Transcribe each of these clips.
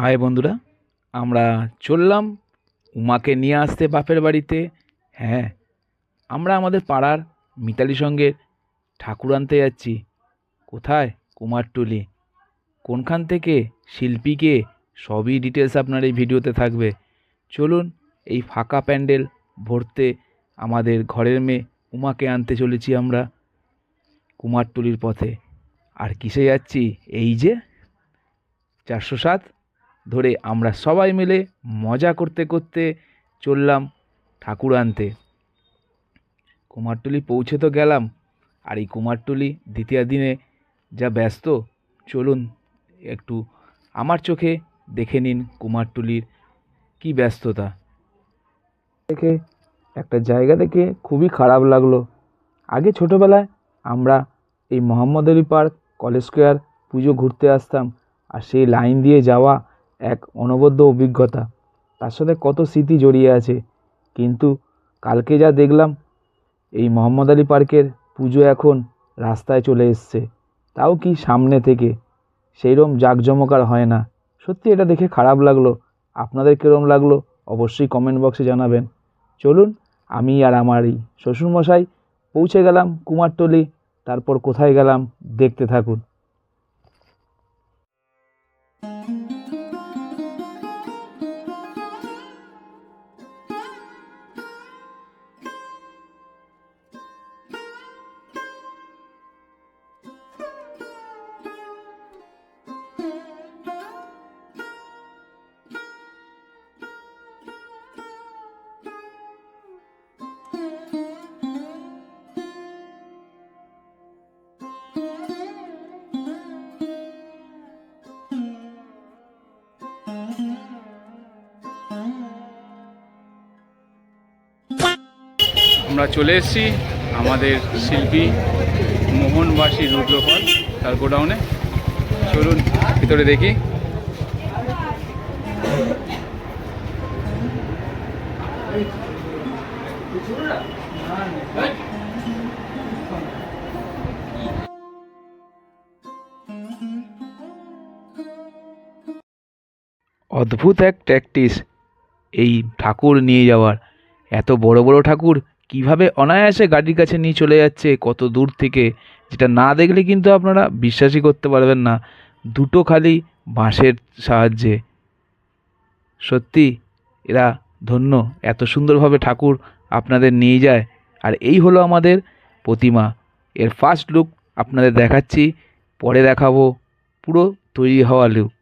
High বন্ধুরা, আমরা চললাম উমাকে নিয়ে আসতে বাপের বাড়িতে। হ্যাঁ আমরা আমাদের পাড়ার মিতালি সঙ্গে ঠাকুর আনতে যাচ্ছি। কোথায় কুমারটুলি কোনখান থেকে শিল্পীকে সবই ডিটেলস আপনার এই ভিডিওতে থাকবে। চলুন এই ফাঁকা প্যান্ডেল ভরতে আমাদের ঘরের মেয়ে উমাকে আনতে চলেছি আমরা কুমারটুলির পথে। আর কিসে যাচ্ছি? এই যে, চারশো সাত ধরে আমরা সবাই মিলে মজা করতে করতে চললাম ঠাকুর আনতে। কুমারটুলি পৌঁছে তো গেলাম। আর এই কুমারটুলি দ্বিতীয় দিনে যা ব্যস্ত, চলুন একটু আমার চোখে দেখে নিন কুমারটুলির কি ব্যস্ততা। দেখে একটা জায়গা দেখে খুবই খারাপ লাগল। আগে ছোটোবেলায় আমরা এই Mohammad Ali park, college square Pujo ঘুরতে আসতাম। আর সেই লাইন দিয়ে যাওয়া এক অনবদ্য অভিজ্ঞতা। তার সাথে কত স্মৃতি জড়িয়ে আছে। কিন্তু কালকে যা দেখলাম, এই মোহাম্মদ আলী পার্কের পুজো এখন রাস্তায় চলে এসছে। তাও কি সামনে থেকে? সেইরকম জাঁকজমক আর হয় না। সত্যি এটা দেখে খারাপ লাগল। আপনাদের কীরকম লাগল অবশ্যই কমেন্ট বক্সে জানাবেন। চলুন, আমি আর আমার এই শ্বশুরমশাই পৌঁছে গেলাম কুমারটলি, তারপর কোথায় গেলাম দেখতে থাকুন। আমরা চলে এসেছি আমাদের শিল্পী মোহনবাসী রুদ্রফল তার গোডাউনে। চলুন, ভিতরে দেখি। অদ্ভুত এক প্র্যাকটিস এই ঠাকুর নিয়ে যাওয়ার। এত বড় বড় ঠাকুর কীভাবে অনায়াসে গাড়ির কাছে নিয়ে চলে যাচ্ছে, কত দূর থেকে, যেটা না দেখলে কিন্তু আপনারা বিশ্বাসই করতে পারবেন না। দুটো খালি বাঁশের সাহায্যে। সত্যি, এরা ধন্য, এত সুন্দরভাবে ঠাকুর আপনাদের নিয়ে যায়। আর এই হলো আমাদের প্রতিমা। এর ফার্স্ট লুক আপনাদের দেখাচ্ছি, পরে দেখাবো, পুরো তৈরি হওয়া লুক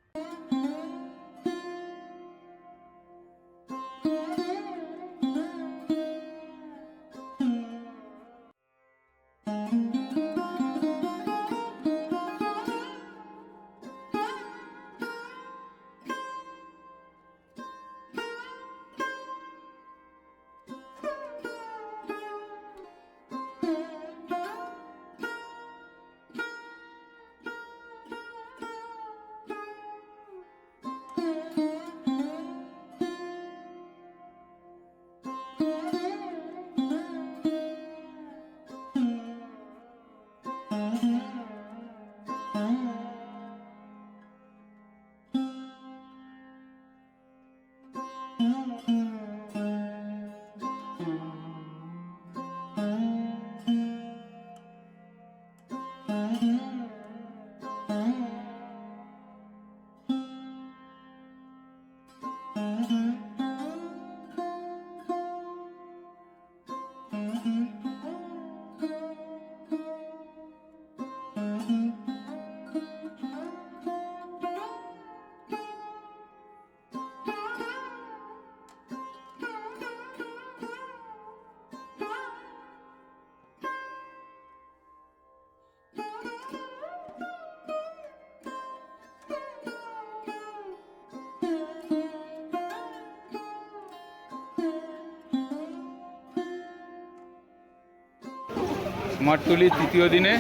কুমারটুলির তৃতীয় দিনে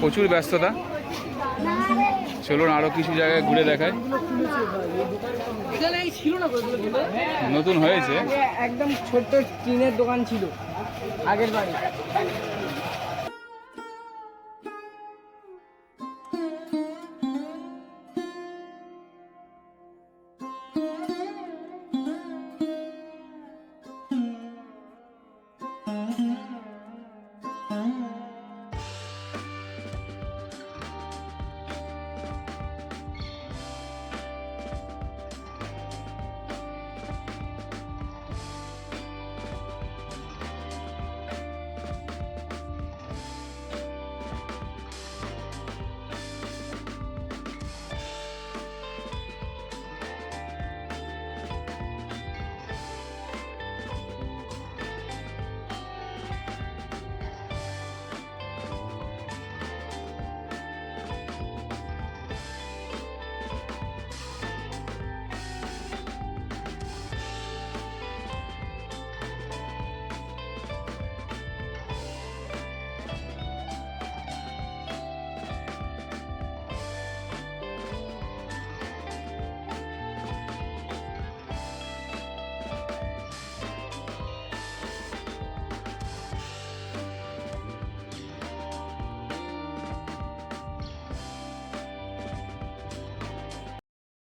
প্রচুর ব্যস্ততা। চলুন আরও কিছু জায়গায় ঘুরে দেখায়? নতুন হয়েছে। একদম ছোট্ট টিনের দোকান ছিল, আগের বাড়ি।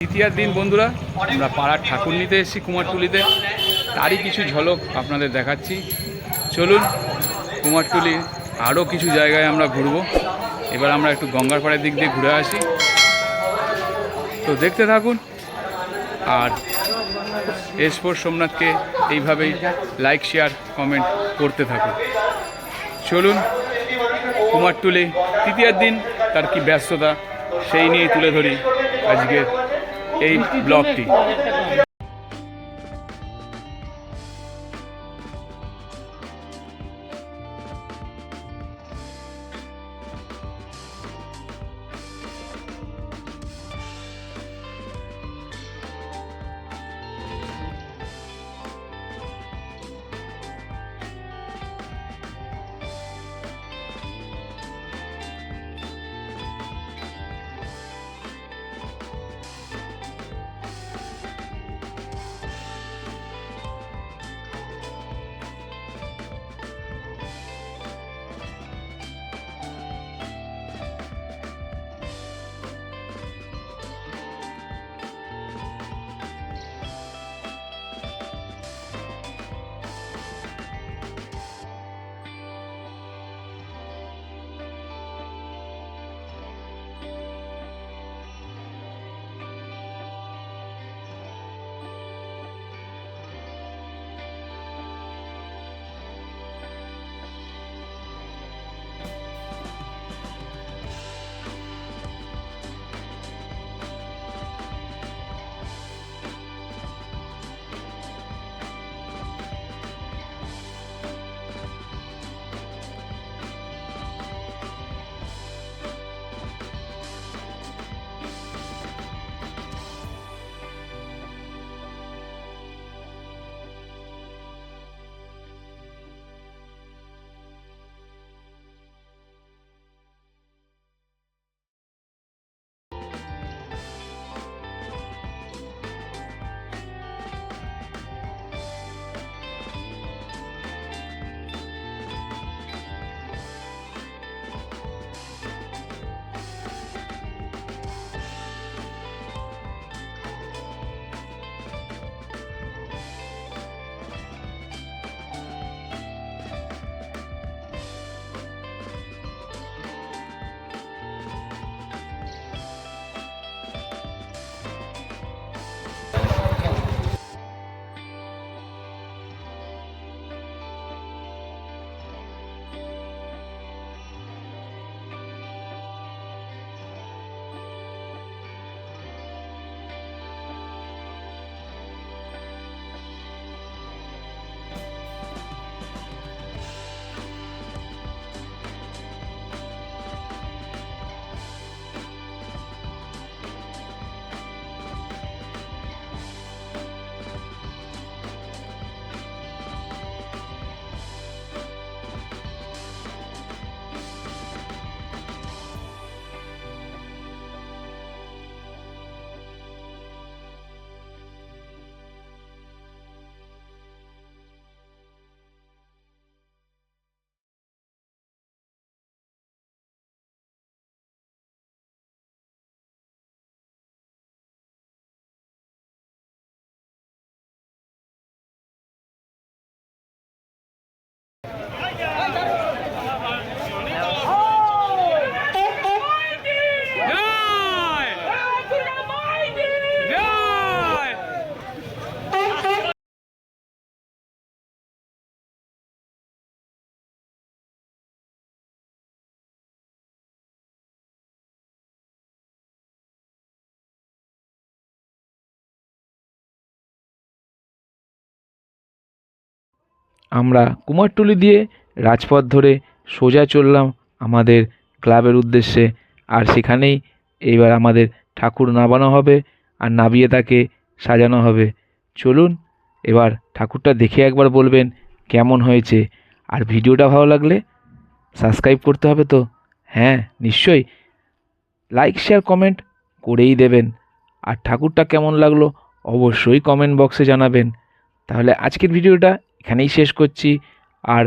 তৃতীয়ার দিন, বন্ধুরা। আমরা পাড়ার ঠাকুর নিতে এসেছি কুমারটুলিতে। তারই কিছু ঝলক আপনাদের দেখাচ্ছি। চলুন, কুমারটুলি আরও কিছু জায়গায় আমরা ঘুরবো। এবার আমরা একটু গঙ্গার পাড়ের দিক দিয়ে ঘুরে আসি। তো দেখতে থাকুন। আর এসপোর সোমনাথকে এইভাবেই লাইক শেয়ার কমেন্ট করতে থাকুন। চলুন, কুমারটুলি তৃতীয়ার দিন তার কি ব্যস্ততা, সেই নিয়ে তুলে ধরি আজকের এই ব্লগটি আমরা কুমারটুলি দিয়ে রাজপথ ধরে সোজা চললাম আমাদের ক্লাবের উদ্দেশ্যে। আর সেখানেই এইবার আমাদের ঠাকুর নামানো হবে আর নামিয়ে তাকে সাজানো হবে। চলুন এবার ঠাকুরটা দেখে একবার বলবেন কেমন হয়েছে। আর ভিডিওটা ভালো লাগলে সাবস্ক্রাইব করতে হবে তো? হ্যাঁ নিশ্চয়ই। লাইক, শেয়ার, কমেন্ট করেই দেবেন। আর ঠাকুরটা কেমন লাগল অবশ্যই কমেন্ট বক্সে জানাবেন। তাহলে আজকের ভিডিওটা এখানেই শেষ করছি। আর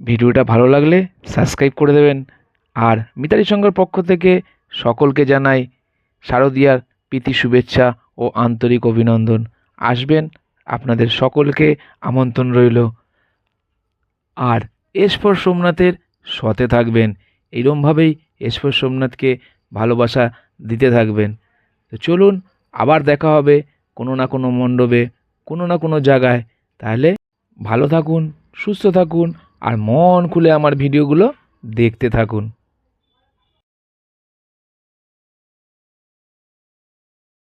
ভিডিওটা ভালো লাগলে সাবস্ক্রাইব করে দেবেন। আর মিতালি সংঘের পক্ষ থেকে সকলকে জানাই শারদীয়ার প্রীতি, শুভেচ্ছা ও আন্তরিক অভিনন্দন। আসবেন, আপনাদের সকলকে আমন্ত্রণ রইল। আর এসফর সোমনাথের সতে থাকবেন। এইরমভাবেই এসফর সোমনাথকে ভালোবাসা দিতে থাকবেন। তো চলুন, আবার দেখা হবে কোনো না কোনো মণ্ডপে, কোনো না কোনো জায়গায়। তাহলে ভালো থাকুন সুস্থ থাকুন আর মন খুলে আমার ভিডিওগুলো দেখতে থাকুন।